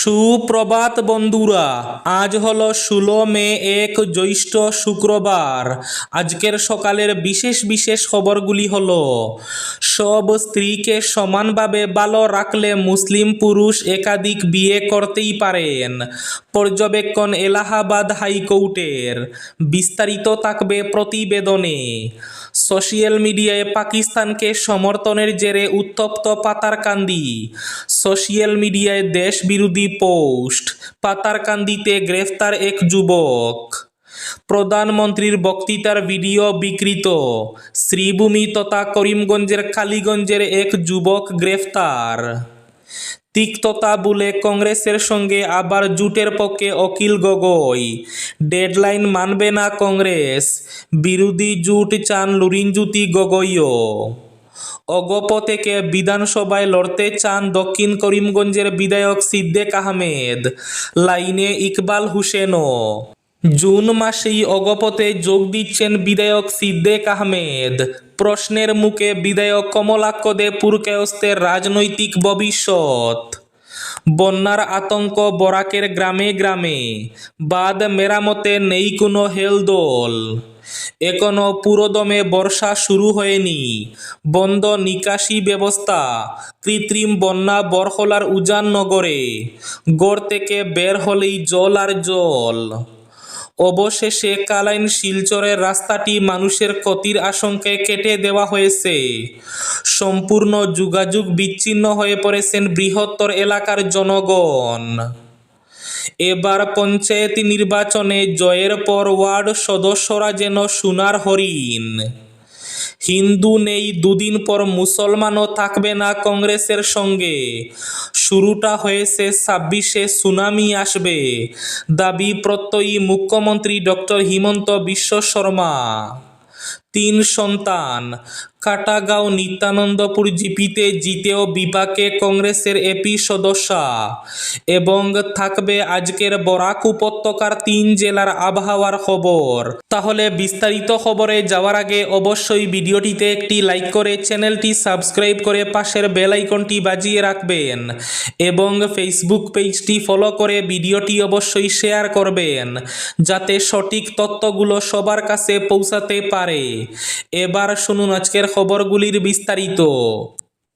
সুপ্রভাত বন্ধুরা, আজ হলো ষোলো মে এক জ্যৈষ্ঠ শুক্রবার। আজকের সকালের বিশেষ বিশেষ খবরগুলি হলো, সব স্ত্রীকে সমানভাবে ভালো রাখলে মুসলিম পুরুষ একাধিক বিয়ে করতেই পারেন। পর্যবেক্ষণ এলাহাবাদ হাইকোর্টের বিস্তারিত থাকবে প্রতিবেদনে। সোশ্যাল মিডিয়ায় পাকিস্তানকে সমর্থনের জেরে উত্তপ্ত পাতারকান্দি। সোশ্যাল মিডিয়ায় দেশ বিরোধী পোস্ট, পাতারকান্দিতে গ্রেফতার এক যুবক। প্রধানমন্ত্রীর বক্তৃতার ভিডিও বিকৃত। শ্রীভূমি তথা করিমগঞ্জের কালীগঞ্জের এক যুবক গ্রেফতার। তিক্ততা বলে কংগ্রেসের সঙ্গে আবার জুটের পক্ষে অখিল গগৈ। ডেডলাইন মানবে না কংগ্রেস। বিরোধী জুট চান লুরিনজ্যোতি গগৈও। অগপ থেকে বিধানসভায় লড়তে চান দক্ষিণ করিমগঞ্জের বিধায়ক সিদ্দেক আহমেদ। লাইনে ইকবাল হোসেনও। জুন মাসেই অগপতে যোগ দিচ্ছেন বিধায়ক সিদ্দেক আহমেদ। প্রশ্নের মুখে বিধায়ক কমলাক্ষ দে রাজনৈতিক ভবিষ্যৎ। বন্যার আতঙ্ক বরাকের গ্রামে গ্রামে বাদ মেরামতে নেই কোনো হেলদোল। এখনও পুরোদমে বর্ষা শুরু হয়নি। বন্ধ নিকাশি ব্যবস্থা, কৃত্রিম বন্যা বরহলার উজান নগরে, গড় থেকে বের হলেই জল আর জল। অবশেষে কালাইন শিলচরের রাস্তাটি মানুষের ক্ষতির আশঙ্কায় কেটে দেওয়া হয়েছে। সম্পূর্ণ যোগাযোগ বিচ্ছিন্ন হয়ে পড়েছেন বৃহত্তর এলাকার জনগণ। এবার পঞ্চায়েত নির্বাচনে জয়ের পর ওয়ার্ড সদস্যরা যেন সোনার হরিণ। হিন্দু নেই দুদিন পর মুসলমানও থাকবে না কংগ্রেসের সঙ্গে। শুরুটা হয়েছে ছাব্বিশে সুনামি আসবে। দাবি প্রত্যয়ী মুখ্যমন্ত্রী ডক্টর হিমন্ত বিশ্ব শর্মা। তিন সন্তান কাটাগাঁও নিত্যানন্দপুর জিপিতে জিতেও বিপাকে কংগ্রেসের এপি সদস্যা। এবং থাকবে আজকের বরাক উপত্যকার তিন জেলার আবহাওয়ার খবর। তাহলে বিস্তারিত খবরে যাওয়ার আগে অবশ্যই ভিডিওটিতে একটি লাইক করে চ্যানেলটি সাবস্ক্রাইব করে পাশের বেল আইকনটি বাজিয়ে রাখবেন। এবং ফেসবুক পেজটি ফলো করে ভিডিওটি অবশ্যই শেয়ার করবেন, যাতে সঠিক তথ্যগুলো সবার কাছে পৌঁছাতে পারে। এবার শুনুন আজকের খবরগুলির বিস্তারিত।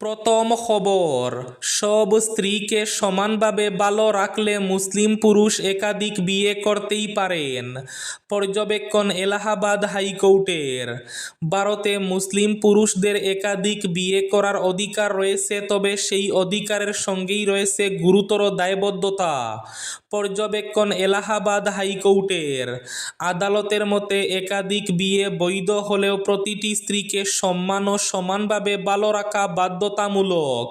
প্রথম খবর, সব স্ত্রীকে সমানভাবে ভালো রাখলে মুসলিম পুরুষ একাধিক বিয়ে করতেই পারেন। পর্যবেক্ষণ এলাহাবাদ হাইকোর্টের। ভারতে মুসলিম পুরুষদের একাধিক বিয়ে করার অধিকার রয়েছে, তবে সেই অধিকারের সঙ্গেই রয়েছে গুরুতর দায়বদ্ধতা। পর্যবেক্ষণ এলাহাবাদ হাইকোর্টের। আদালতের মতে একাধিক বিয়ে বৈধ হলেও প্রতিটি স্ত্রীকে সম্মান ও সমানভাবে ভালো রাখা বাধ্যতামূলক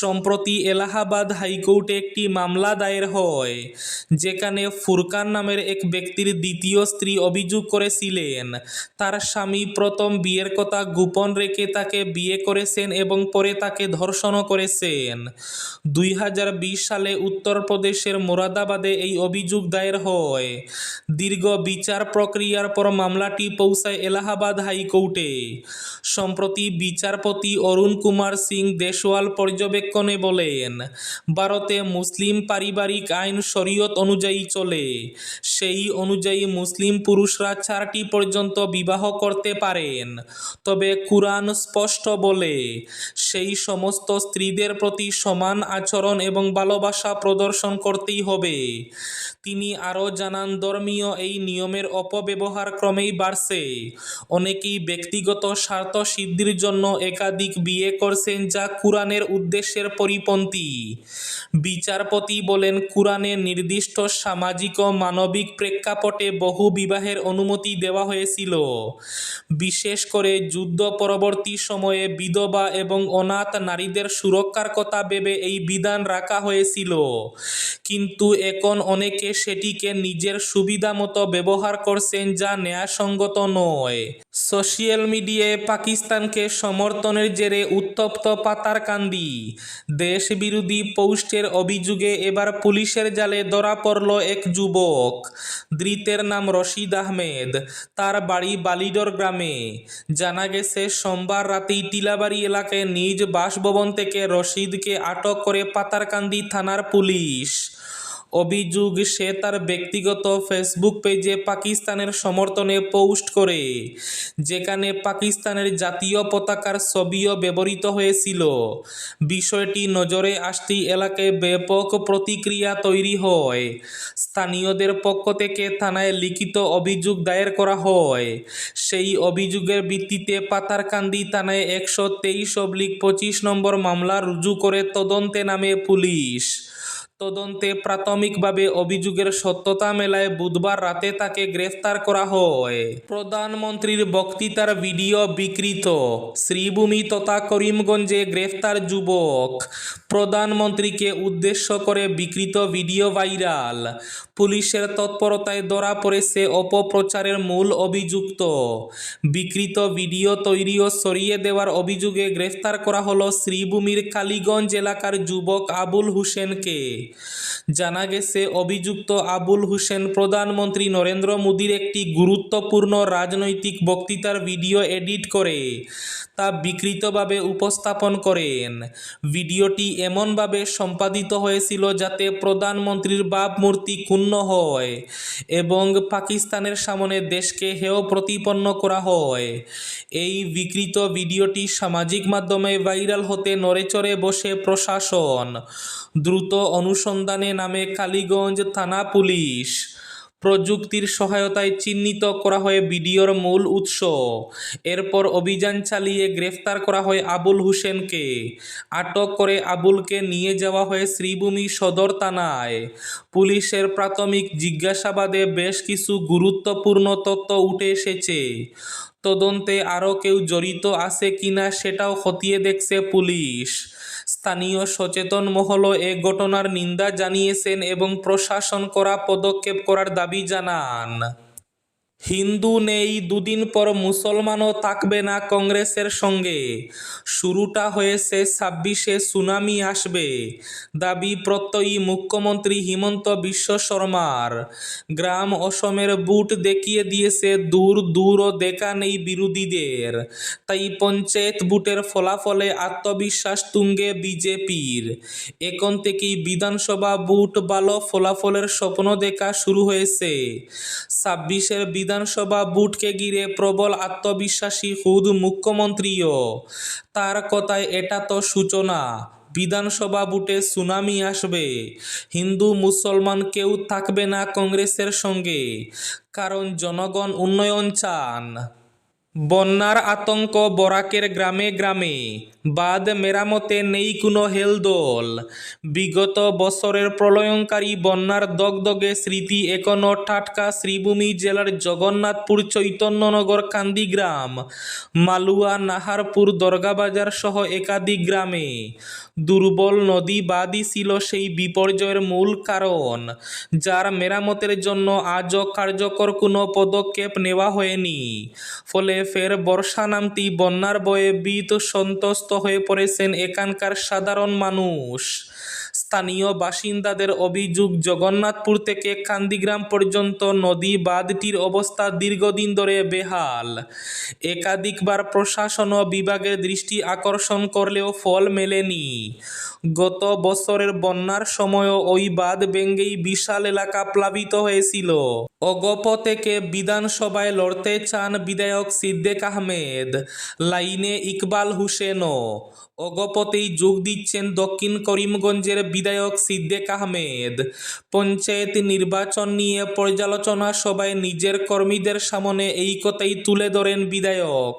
সম্প্রতি এলাহাবাদ হাইকোর্টে একটি মামলা দায়ের হয়, যেখানে ফুরকান নামের এক ব্যক্তির দ্বিতীয় স্ত্রী অভিযোগ করেছিলেন। তার স্বামী প্রথম বিয়ের কথা গোপন রেখে তাকে বিয়ে করেছেন এবং পরে তাকে ধর্ষণও করেছেন। দুই হাজার বিশ সালে উত্তরপ্রদেশের মোরাদাবাদে এই অভিযোগ দায়ের হয়। দীর্ঘ বিচার প্রক্রিয়ার পর মামলাটি পৌঁছায় এলাহাবাদ হাইকোর্টে। সম্প্রতি বিচারপতি অরুণ কুমার সিং দেশওয়াল পর্যবেক্ষণে বলেন, ভারতে মুসলিম পারিবারিক আইন শরীয়ত অনুযায়ী চলে। সেই অনুযায়ী মুসলিম পুরুষরা চারটি পর্যন্ত বিবাহ করতে পারেন। তবে কুরআন স্পষ্ট বলে, সেই সমস্ত স্ত্রীদের প্রতি সমান আচরণ এবং ভালোবাসা প্রদর্শন করতেই হবে। তিনি আরও জানান, ধর্মীয় এই নিয়মের অপব্যবহার ক্রমেই বাড়ছে। অনেকেই ব্যক্তিগত স্বার্থ সিদ্ধির জন্য একাধিক বিয়ে করছেন যা কুরআনের উদ্দেশ্যের পরিপন্থী। বিচারপতি বলেন, কুরআনে নির্দিষ্ট সামাজিক ও মানবিক প্রেক্ষাপটে বহু বিবাহের অনুমতি দেওয়া হয়েছিল। বিশেষ করে যুদ্ধ পরবর্তী সময়ে বিধবা এবং অনাথ নারীদের সুরক্ষার কথা ভেবে এই বিধান রাখা হয়েছিল। কিন্তু এখন অনেকে সেটিকে নিজের সুবিধা মতো ব্যবহার করছেন যা ন্যায়সঙ্গত নয়। সোশিয়াল মিডিয়ায় পাকিস্তানকে সমর্থনের জেরে উত্তপ্ত পাতারকান্দি। দেশবিরোধী পোস্টের অভিযোগে এবার পুলিশের জালে ধরা পড়ল এক যুবক। ধৃতের নাম রশিদ আহমেদ। তার বাড়ি বালিডর গ্রামে। জানা গেছে, সোমবার রাতেই টিলাবাড়ি এলাকায় নিজ বাসভবন থেকে রশিদকে আটক করে পাতারকান্দি থানার পুলিশ। অভিযোগ সে তার ব্যক্তিগত ফেসবুক পেজে পাকিস্তানের সমর্থনে পোস্ট করে, যেখানে পাকিস্তানের জাতীয় পতাকার ছবিও ব্যবহৃত হয়েছিল। বিষয়টি নজরে আসতেই এলাকায় ব্যাপক প্রতিক্রিয়া তৈরি হয়। স্থানীয়দের পক্ষ থেকে থানায় লিখিত অভিযোগ দায়ের করা হয়। সেই অভিযোগের ভিত্তিতে পাতারকান্দি থানায় একশো তেইশ অব্লিক পঁচিশ নম্বর মামলা রুজু করে তদন্তে নামে পুলিশ। তদন্তে প্রাথমিকভাবে অভিযোগের সত্যতা মেলায় বুধবার রাতে তাকে গ্রেফতার করা হয়। প্রধানমন্ত্রীর বক্তৃতার ভিডিও বিকৃত। শ্রীভূমি তথা করিমগঞ্জে গ্রেফতার যুবক। প্রধানমন্ত্রীকে উদ্দেশ্য করে বিকৃত ভিডিও ভাইরাল। পুলিশের তৎপরতায় ধরা পড়েছে অপপ্রচারের মূল অভিযুক্ত। বিকৃত ভিডিও তৈরি ও সরিয়ে দেওয়ার অভিযোগে গ্রেফতার করা হলো শ্রীভূমির কালীগঞ্জ এলাকার যুবক আবুল হুসেনকে। জানা গেছে, অভিযুক্ত আবুল হুসেন প্রধানমন্ত্রী নরেন্দ্র মোদীর একটি গুরুত্বপূর্ণ রাজনৈতিক বক্তৃতার ভিডিও এডিট করে। তা বিকৃতভাবে উপস্থাপন করেন। ভিডিওটি এমনভাবে সম্পাদিত হয়েছিল যাতে প্রধানমন্ত্রীর ভাবমূর্তি ক্ষুণ্ণ হয় এবং পাকিস্তানের সামনে দেশকে হেয় প্রতিপন্ন করা হয়। এই বিকৃত ভিডিওটি সামাজিক মাধ্যমে ভাইরাল হতে নড়েচড়ে বসে প্রশাসন। দ্রুত অনুসন্ধানে নামে কালীগঞ্জ থানা পুলিশ। প্রযুক্তির সহায়তায় চিহ্নিত করা হয় ভিডিওর মূল উৎস। এরপর অভিযান চালিয়ে গ্রেফতার করা হয় আবুল হুসেনকে। আটক করে আবুলকে নিয়ে যাওয়া হয় শ্রীভূমি সদর থানায়। পুলিশের প্রাথমিক জিজ্ঞাসাবাদে বেশ কিছু গুরুত্বপূর্ণ তথ্য উঠে এসেছে। তদন্তে আরও কেউ জড়িত আছে কিনা সেটাও খতিয়ে দেখছে পুলিশ। স্থানীয় সচেতন মহলও এ ঘটনার নিন্দা জানিয়েছেন এবং প্রশাসন করা পদক্ষেপ করার দাবি জানান। হিন্দু নেই দুদিন পর মুসলমানও থাকবে না কংগ্রেসের সঙ্গে। শুরুটা হয়েছে ছাব্বিশে সুনামি আসবে। দাবি প্রত্যয়ী মুখ্যমন্ত্রী হিমন্ত বিশ্ব শর্মার। গ্রাম অসমের বুট দেখিয়ে দিয়েছে দূর দূরও দেখা নেই বিরোধীদের। তাই পঞ্চায়েত বুটের ফলাফলে আত্মবিশ্বাস তুঙ্গে বিজেপির। এখন থেকেই বিধানসভা বুট ভালো ফলাফলের স্বপ্ন দেখা শুরু হয়েছে। ছাব্বিশের বিধানসভা বুটকে ঘিরে প্রবল আত্মবিশ্বাসী খুদ মুখ্যমন্ত্রীও। তার কথায় এটা তো সূচনা, বিধানসভা বুটে সুনামি আসবে। হিন্দু মুসলমান কেউ থাকবে না কংগ্রেসের সঙ্গে, কারণ জনগণ উন্নয়ন চান। বন্যার আতঙ্ক বরাকের গ্রামে গ্রামে। বাঁধ মেরামতে নেই কোনো হেলদোল। বিগত বছরের প্রলয়ঙ্কারী বন্যার দগদগে স্মৃতি এখনও টাটকা শ্রীভূমি জেলার জগন্নাথপুর চৈতন্যনগর কান্দিগ্রাম। মালুয়া, নাহারপুর, দরগাবাজার সহ একাধিক গ্রামে। দুর্বল নদী বাদই ছিল সেই বিপর্যয়ের মূল কারণ, যার মেরামতের জন্য আজও কার্যকর কোনো পদক্ষেপ নেওয়া হয়নি। ফলে ফের বর্ষা নামতেই বন্যার বয়ে ভীত সন্ত্রস্ত হয়ে পড়েছেন এখানকার সাধারণ মানুষ। স্থানীয় বাসিন্দাদের অভিযোগ, জগন্নাথপুর থেকে কান্দিগ্রাম পর্যন্ত নদী বাঁধটির অবস্থা দীর্ঘদিন ধরে বেহাল। একাধিকবার প্রশাসন বিভাগের দৃষ্টি আকর্ষণ করলেও ফল মেলেনি। গত বছরের বন্যার সময়ও ওই বাঁধ ভেঙ্গেই বিশাল এলাকা প্লাবিত হয়েছিল। অগপ থেকে বিধানসভায় লড়তে চান বিধায়ক সিদ্দেক আহমেদ। লাইনে ইকবাল হুসেনও। অগপতেই যোগ দিচ্ছেন দক্ষিণ করিমগঞ্জের বিধায়ক সিদ্দেক আহমেদ। পঞ্চায়েত নির্বাচন নিয়ে পর্যালোচনা সভায় নিজের কর্মীদের সামনে এই কথাই তুলে ধরেন বিধায়ক।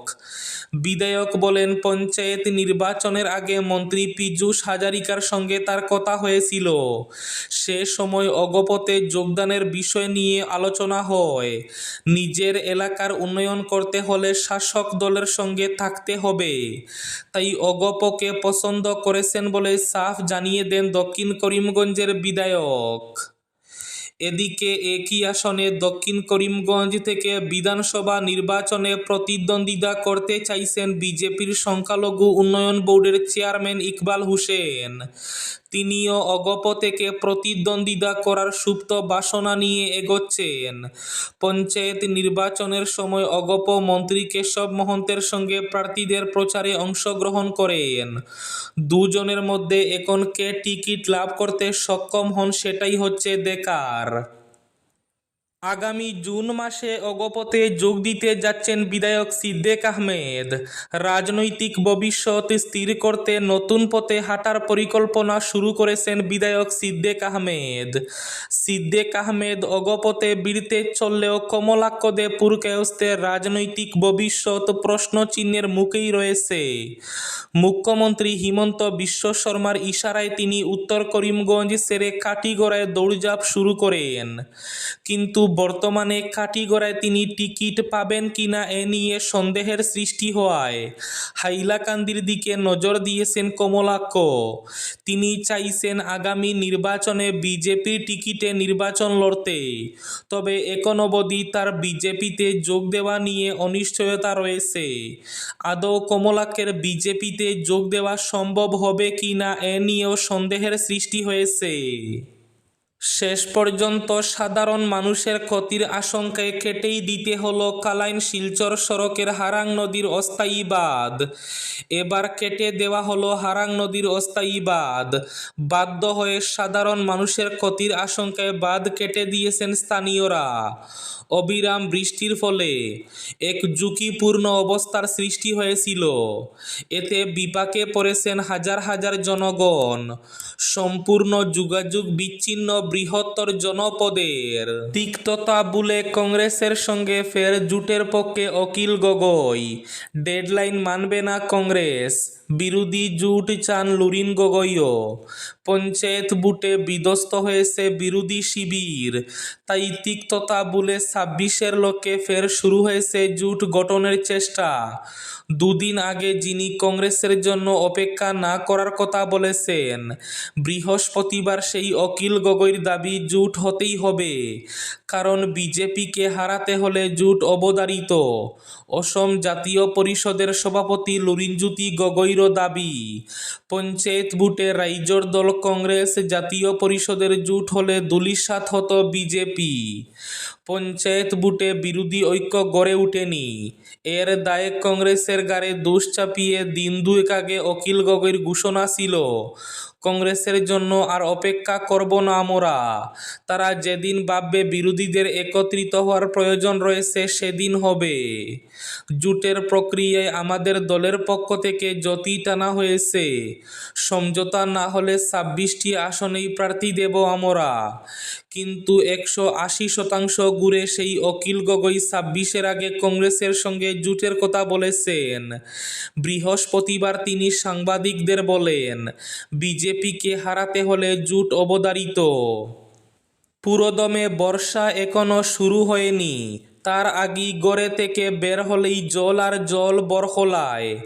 বিধায়ক বলেন, পঞ্চায়েত নির্বাচনের আগে মন্ত্রী পীযূষ হাজারিকার সঙ্গে তার কথা হয়েছিল। সে সময় অগপতে যোগদানের বিষয় নিয়ে আলোচনা হয়। নিজের এলাকার উন্নয়ন করতে হলে শাসক দলের সঙ্গে থাকতে হবে। তাই অগপকে পছন্দ করেছেন বলে সাফ জানিয়ে দেন দক্ষিণ করিমগঞ্জের বিধায়ক। এদিকে একই আসনে দক্ষিণ করিমগঞ্জ থেকে বিধানসভা নির্বাচনে প্রতিদ্বন্দ্বিতা করতে চাইছেন বিজেপির সংখ্যালঘু উন্নয়ন বোর্ডের চেয়ারম্যান ইকবাল হোসেন। তিনিও অগপ থেকে প্রতিদ্বন্দ্বিতা করার সুপ্ত বাসনা নিয়ে এগোচ্ছেন। পঞ্চায়েত নির্বাচনের সময় অগপ মন্ত্রী কেশব মহন্তের সঙ্গে প্রার্থীদের প্রচারে অংশগ্রহণ করেন। দুজনের মধ্যে এখন কে টিকিট লাভ করতে সক্ষম হন সেটাই হচ্ছে দেখার। আগামী জুন মাসে অগপতে যোগ দিতে যাচ্ছেন বিধায়ক সিদ্দেক আহমেদ। রাজনৈতিক ভবিষ্যৎ স্থির করতে নতুন পথে হাঁটার পরিকল্পনা শুরু করেছেন বিধায়ক সিদ্দেক আহমেদ। সিদ্দেক আহমেদ অগপতে বিড়তে চললেও কমলাক্ষ পুরকায়স্তের রাজনৈতিক ভবিষ্যৎ প্রশ্নচিহ্নের মুখেই রয়েছে। মুখ্যমন্ত্রী হিমন্ত বিশ্ব শর্মার ইশারায় তিনি উত্তর করিমগঞ্জ সেরে কাটিগড়ায় দৌড়ঝাঁপ শুরু করেন। কিন্তু বর্তমানে কাটিগড়ায় তিনি টিকিট পাবেন কিনা এ নিয়ে সন্দেহের সৃষ্টি হওয়ায়। হাইলাকান্দির দিকে নজর দিয়েছেন কমলাক্ষ তিনি চাইছেন আগামী নির্বাচনে বিজেপির টিকিটে নির্বাচন লড়তে। তবে এখন অবধি তার বিজেপিতে যোগ দেওয়া নিয়ে অনিশ্চয়তা রয়েছে। আদৌ কমলাক্ষের বিজেপিতে যোগ দেওয়া সম্ভব হবে কিনা এ নিয়েও সন্দেহের সৃষ্টি হয়েছে। শেষ পর্যন্ত সাধারণ মানুষের ক্ষতির আশঙ্কায় কেটেই দিতে হলো কালাইন শিলচর সড়কের হারাং নদীর অস্থায়ী বাঁধ। এবার কেটে দেওয়া হলো হারাং নদীর অস্থায়ী বাঁধ। বাধ্য হয়ে সাধারণ মানুষের ক্ষতির আশঙ্কায় বাঁধ কেটে দিয়েছেন স্থানীয়রা। অবিরাম বৃষ্টির ফলে এক ঝুঁকিপূর্ণ অবস্থার সৃষ্টি হয়েছিল। এতে বিপাকে পড়েছেন হাজার হাজার জনগণ। সম্পূর্ণ যোগাযোগ বিচ্ছিন্ন বৃহত্তর জনপদের। তিক্ততা বলে কংগ্রেসের সঙ্গে ফের জুটের পক্ষে অকিল গগৈ। ডেডলাইন মানবে না কংগ্রেস। বিরোধী জুট চান লুরিন গগৈও। পঞ্চায়েত বুটে বিধ্বস্ত হয়েছে বিরোধী শিবির। তাই তিক্ততা বলে ছাব্বিশের লোকে ফের শুরু হয়েছে জুট গঠনের চেষ্টা। দুদিন আগে যিনি কংগ্রেসের জন্য অপেক্ষা না করার কথা বলেছেন, বৃহস্পতিবার সেই অকিল গগৈর দাবি জুট হতেই হবে। কারণ বিজেপিকে হারাতে হলে জুট অবদারিত অসম জাতীয় পরিষদের সভাপতি লুরিনজ্যোতি গগৈরও দাবি, পঞ্চায়েত বুটে রাইজর দল কংগ্রেস জাতীয় পরিষদের জুট হলে দুলিশাত হতো বিজেপি। পঞ্চায়েত বুটে বিরোধী ঐক্য গড়ে ওঠেনি। এর দায়ে কংগ্রেসের গাড়ে দোষ চাপিয়ে দিন দুয়েক আগে অখিল গগৈর ঘোষণা ছিল। কংগ্রেসের জন্য আর অপেক্ষা করব না আমরা। তারা যেদিন ভাববে বিরোধীদের একত্রিত হওয়ার প্রয়োজন রয়েছে, সেদিন হবে। জুটের প্রক্রিয়ায় আমাদের দলের পক্ষ থেকে যতই টানা হয়েছে। সমঝোতা না হলে ছাব্বিশটি আসনেই প্রার্থী দেব আমরা। কিন্তু একশো আশি শতাংশ ঘুরে সেই অকিল গগৈ ছাব্বিশের আগে কংগ্রেসের সঙ্গে জুটের কথা বলেছেন। বৃহস্পতিবার তিনি সাংবাদিকদের বলেন বিজেপিকে হারাতে হলে জুট অবদারিত। পুরোদমে বর্ষা এখনও শুরু হয়নি। তার আগেই গড়ে থেকে বের হলেই জল আর জল বরখলায়।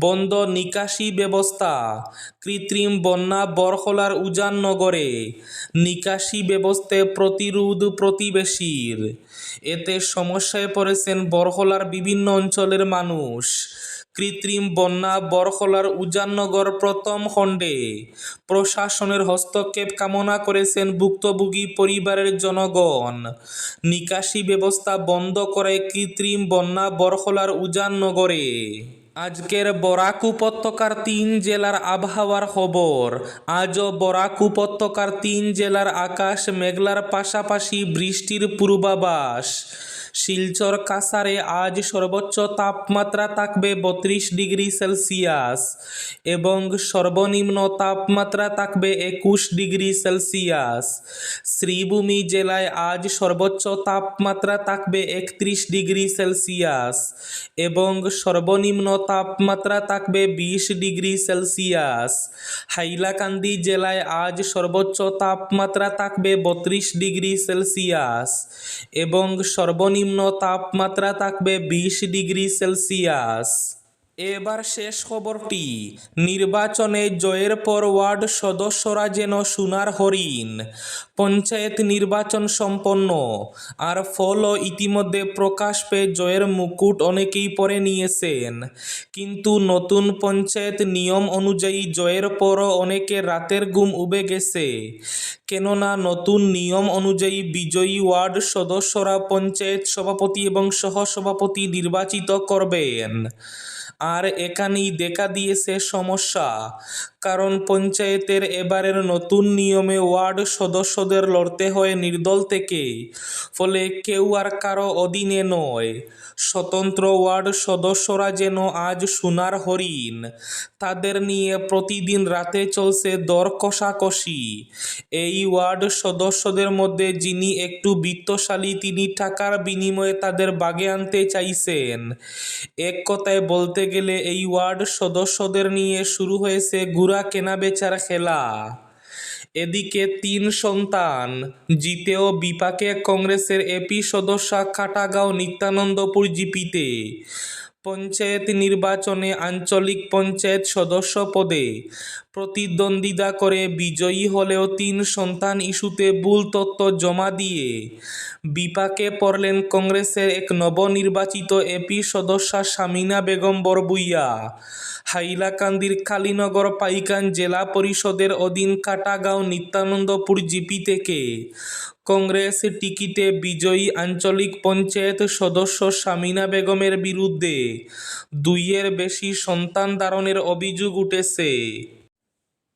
বন্ধ নিকাশি ব্যবস্থা, কৃত্রিম বন্যা বরখলার উজান নগরে। নিকাশি ব্যবস্থায় প্রতিরোধ প্রতিবেশীর। এতে সমস্যায় পড়েছেন বরখলার বিভিন্ন অঞ্চলের মানুষ। কৃত্রিম বন্যা বরখলার উজাননগর প্রথম খণ্ডে। প্রশাসনের হস্তক্ষেপ কামনা করেছেন ভুক্তভোগী পরিবারের জনগণ। নিকাশি ব্যবস্থা বন্ধ করে কৃত্রিম বন্যা বরখলার উজাননগরে। আজকের বরাক উপত্যকার তিন জেলার আবহাওয়ার খবর। আজও বরাক উপত্যকার তিন জেলার আকাশ মেঘলার পাশাপাশি বৃষ্টির পূর্বাভাস। শিলচর কাসারে আজ সর্বোচ্চ তাপমাত্রা থাকবে বত্রিশ ডিগ্রি সেলসিয়াস এবং সর্বনিম্ন তাপমাত্রা থাকবে একুশ ডিগ্রি সেলসিয়াস। শ্রীভূমি জেলায় আজ সর্বোচ্চ তাপমাত্রা থাকবে একত্রিশ ডিগ্রি সেলসিয়াস এবং সর্বনিম্ন তাপমাত্রা থাকবে বিশ ডিগ্রি সেলসিয়াস। হাইলাকান্দি জেলায় আজ সর্বোচ্চ তাপমাত্রা থাকবে বত্রিশ ডিগ্রি সেলসিয়াস এবং সর্বনিম্ন তাপমাত্রা থাকবে বিশ ডিগ্রি সেলসিয়াস। এবার শেষ খবরটি। নির্বাচনে জয়ের পর ওয়ার্ড সদস্যরা যেন সোনার হরিণ। পঞ্চায়েত নির্বাচন সম্পন্ন। আর ফলও ইতিমধ্যে প্রকাশ পেয়ে জয়ের মুকুট অনেকেই পরে নিয়েছেন। কিন্তু নতুন পঞ্চায়েত নিয়ম অনুযায়ী জয়ের পরও অনেকে রাতের ঘুম উবে গেছে। কেননা নতুন নিয়ম অনুযায়ী বিজয়ী ওয়ার্ড সদস্যরা পঞ্চায়েত সভাপতি এবং সহসভাপতি নির্বাচিত করবেন। আর এখানেই দেখা দিয়েছে সমস্যা। কারণ পঞ্চায়েতের এবারের নতুন নিয়মে ওয়ার্ড সদস্যদের লড়তে হয় নির্দল থেকে, ফলে কেউ আর কারও অধীনে নয়। স্বতন্ত্র ওয়ার্ড সদস্যরা যেন আজ সোনার হরিণ, তাদের নিয়ে প্রতিদিন রাতে চলছে দর কষাকষি। এই ওয়ার্ড সদস্যদের মধ্যে যিনি একটু বিত্তশালী, তিনি টাকার বিনিময়ে তাদের বাগে আনতে চাইছেন। এক কথায় বলতে গেলে এই ওয়ার্ড সদস্যদের নিয়ে শুরু হয়েছে গুড়া কেনা বেচার খেলা। এদিকে তিন সন্তান জিতেও বিপাকে কংগ্রেসের এপি সদস্য কাটাগাঁও নিত্যানন্দপুর জিপিতে। পঞ্চায়েত নির্বাচনে আঞ্চলিক পঞ্চায়েত সদস্য পদে প্রতিদ্বন্দ্বিতা করে বিজয়ী হলেও তিন সন্তান ইস্যুতে ভুল তথ্য জমা দিয়ে বিপাকে পড়লেন কংগ্রেসের এক নবনির্বাচিত এপি সদস্যা শামিনা বেগম বরবুইয়া। হাইলাকান্দির কালীনগর পাইকান জেলা পরিষদের অধীন কাটাগাঁও নিত্যানন্দপুর জিপি থেকে কংগ্রেস টিকিটে বিজয়ী আঞ্চলিক পঞ্চায়েত সদস্য সামিনা বেগমের বিরুদ্ধে। দুইয়ের বেশি সন্তান ধারণের অভিযোগ উঠেছে।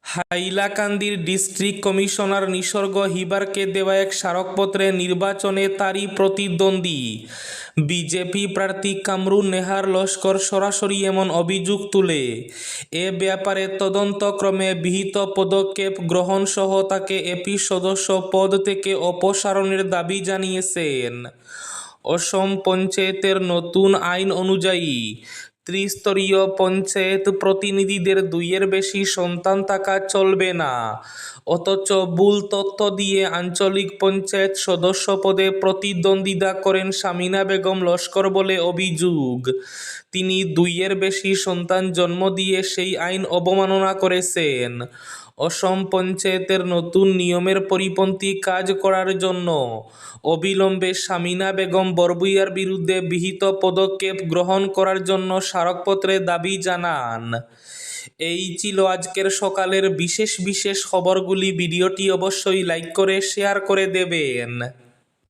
হাইলাকান্দির ডিস্ট্রিক্ট কমিশনার নিসর্গ হিবারকে দেওয়া এক স্মারকপত্রে নির্বাচনে তারই প্রতিদ্বন্দ্বী। বিজেপি প্রার্থী কামরুন নেহার লস্কর সরাসরি এমন অভিযোগ তুলে। এ ব্যাপারে তদন্তক্রমে বিহিত পদক্ষেপ গ্রহণ সহ তাকে এপি সদস্য পদ থেকে অপসারণের দাবি জানিয়েছেন। অসম পঞ্চায়েতের নতুন আইন অনুযায়ী ত্রিস্তরীয় পঞ্চায়েত প্রতিনিধিদের দুইয়ের বেশি সন্তান থাকা চলবে না। অথচ ভুল তথ্য দিয়ে আঞ্চলিক পঞ্চায়েত সদস্য পদে প্রতিদ্বন্দ্বিতা করেন সামিনা বেগম লস্কর বলে অভিযোগ। তিনি দুইয়ের বেশি সন্তান জন্ম দিয়ে সেই আইন অবমাননা করেছেন। অসম পঞ্চায়েতের নতুন নিয়মের পরিপন্থী কাজ করার জন্য অবিলম্বে সামিনা বেগম বরবুইয়ার বিরুদ্ধে বিহিত পদক্ষেপ গ্রহণ করার জন্য স্মারকপত্রে দাবি জানান। এই ছিল আজকের সকালের বিশেষ বিশেষ খবরগুলি। ভিডিওটি অবশ্যই লাইক করে, শেয়ার করে দেবেন।